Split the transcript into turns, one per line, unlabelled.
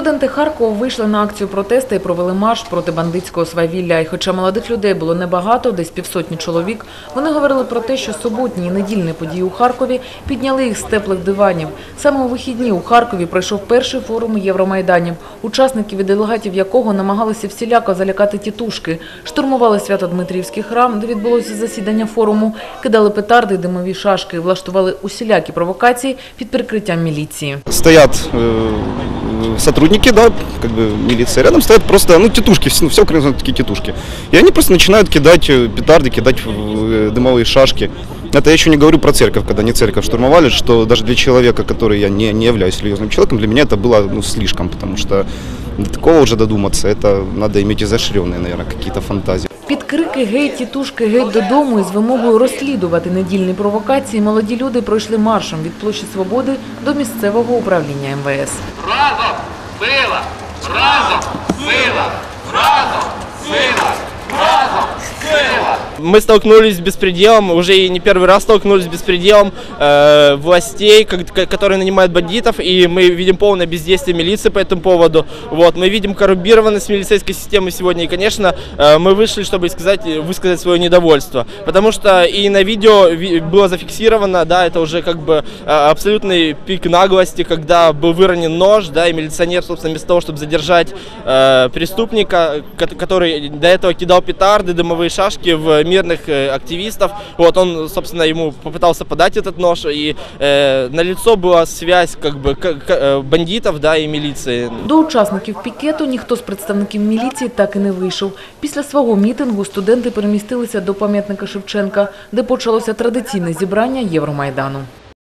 Студенти Харкова вийшли на акцію протесту і провели марш проти бандитського свавілля. І хоча молодих людей було небагато, десь півсотні чоловік, вони говорили про те, що суботні і недільні події у Харкові підняли їх з теплих диванів. Саме у вихідні у Харкові пройшов перший форум Євромайданів, учасників і делегатів якого намагалися всіляко залякати тітушки, штурмували Свято-Дмитрівський храм, де відбулося засідання форуму, кидали петарди, димові шашки, влаштували усілякі провокації під прикриттям міліції.
стоят э, сотрудники, да, как бы милиция, рядом стоят просто, ну, тетушки, все, все Украина знает такие тетушки. И они просто начинают кидать э, петарды, кидать э, дымовые шашки. Это я еще не говорю про церковь, когда не церковь штурмовали, что даже для человека, который я не, не являюсь серьезным человеком, для меня это было ну, слишком, потому что до такого уже додуматься, это надо иметь изощренные, наверное, какие-то фантазии.
Під крики «Геть, тітушки, геть додому» із вимогою розслідувати недільні провокації молоді люди пройшли маршем від площі Свободи до місцевого управління МВС.
Разом сила! Разом сила! Разом сила!
Мы столкнулись с беспределом, уже и не первый раз столкнулись с беспределом э, властей, как- ко- которые нанимают бандитов, и мы видим полное бездействие милиции по этому поводу. Вот, мы видим коррумпированность милицейской системы сегодня, и, конечно, э, мы вышли, чтобы сказать, высказать свое недовольство. Потому что и на видео ви- было зафиксировано, да, это уже как бы э, абсолютный пик наглости, когда был выронен нож, да, и милиционер, собственно, вместо того, чтобы задержать э, преступника, ко- который до этого кидал петарды, дымовые шашки в мирных э, активистов, вот он, собственно, ему попытался подать этот нож, и э, на лицо была связь как бы к- к- э, бандитов, да, и милиции.
До учасників пікету ніхто з представників міліції так і не вийшов. Після свого мітингу студенти перемістилися до пам'ятника Шевченка, де почалося традиційне зібрання Євромайдану.